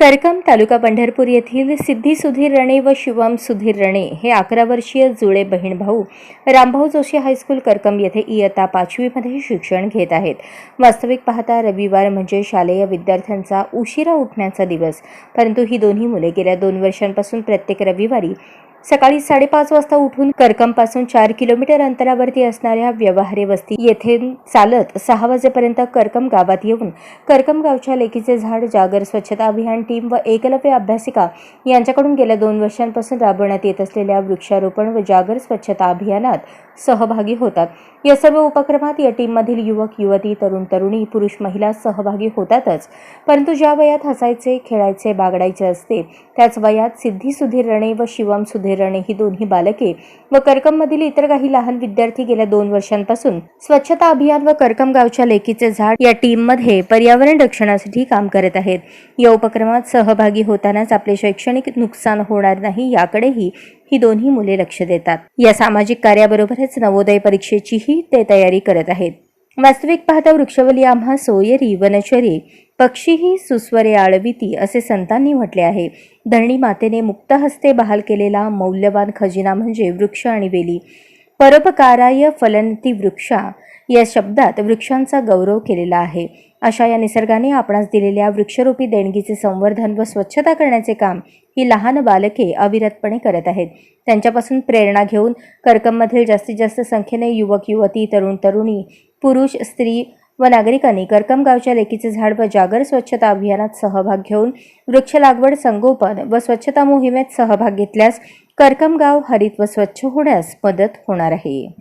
करकम तालुका पंढरपूर येथील सिद्धी सुधीर रणे व शिवम सुधीर रणे हे अकरा वर्षीय जुळे बहीण भाऊ रामभाऊ जोशी हायस्कूल करकम येथे इयत्ता पाचवीमध्ये शिक्षण घेत आहेत. वास्तविक पाहता रविवार म्हणजे शालेय विद्यार्थ्यांचा उशिरा उठण्याचा दिवस. परंतु ही दोन्ही मुले गेल्या दोन वर्षांपासून प्रत्येक रविवारी सकाळी साडेपाच वाजता उठून करकमपासून चार किलोमीटर अंतरावरती असणाऱ्या व्यवहारे वस्ती येथे चालत सहा वाजेपर्यंत करकम गावात येऊन करकम गावच्या लेकीचे झाड जागर स्वच्छता अभियान टीम व एकलव्य अभ्यासिका यांच्याकडून गेल्या दोन वर्षांपासून राबवण्यात येत असलेल्या वृक्षारोपण व जागर स्वच्छता अभियानात सहभागी होतात. या सर्व उपक्रमात या टीममधील युवक युवती तरुण तरुणी पुरुष महिला सहभागी होतातच. परंतु ज्या वयात हसायचे खेळायचे बागडायचे असते त्याच वयात सिद्धी सुधीर रणे व शिवम सुधीर रणे ही दोन्ही बालके व करकममधील इतर काही लहान विद्यार्थी गेल्या दोन वर्षांपासून स्वच्छता अभियान व करकम गावच्या लेकीचे झाड या टीममध्ये पर्यावरण रक्षणासाठी काम करत आहेत. या उपक्रमात सहभागी होतानाच आपले शैक्षणिक नुकसान होणार नाही याकडेही ही दोन्ही मुले लक्ष देतात. या सामाजिक कार्याबरोबरच नवोदय परीक्षेचीही ते तयारी करत आहेत. वास्तविक पाहता वृक्षवली आम्हा सोयरी वनचरी पक्षीही सुस्वरे आळविती असे संतांनी म्हटले आहे. धरणी मातेने मुक्त हस्ते बहाल केलेला मौल्यवान खजिना म्हणजे वृक्ष आणि वेली. परोपकाराय फलनती वृक्षा या शब्दात वृक्षांचा गौरव केलेला आहे. अशा या निसर्गाने आपणास दिलेल्या वृक्षरूपी देणगीचे संवर्धन व स्वच्छता करण्याचे काम ही लहान बालके अविरतपणे करत आहेत. त्यांच्यापासून प्रेरणा घेऊन कर्कममधील जास्तीत जास्त संख्येने युवक युवती तरुण तरुणी पुरुष स्त्री व नागरिकांनी करकम गावच्या लेकीचे झाड व जागर स्वच्छता अभियानात सहभाग घेऊन वृक्ष लागवड संगोपन व स्वच्छता मोहिमेत सहभाग घेतल्यास करकम गाव हरित व स्वच्छ होण्यास मदत होणार आहे.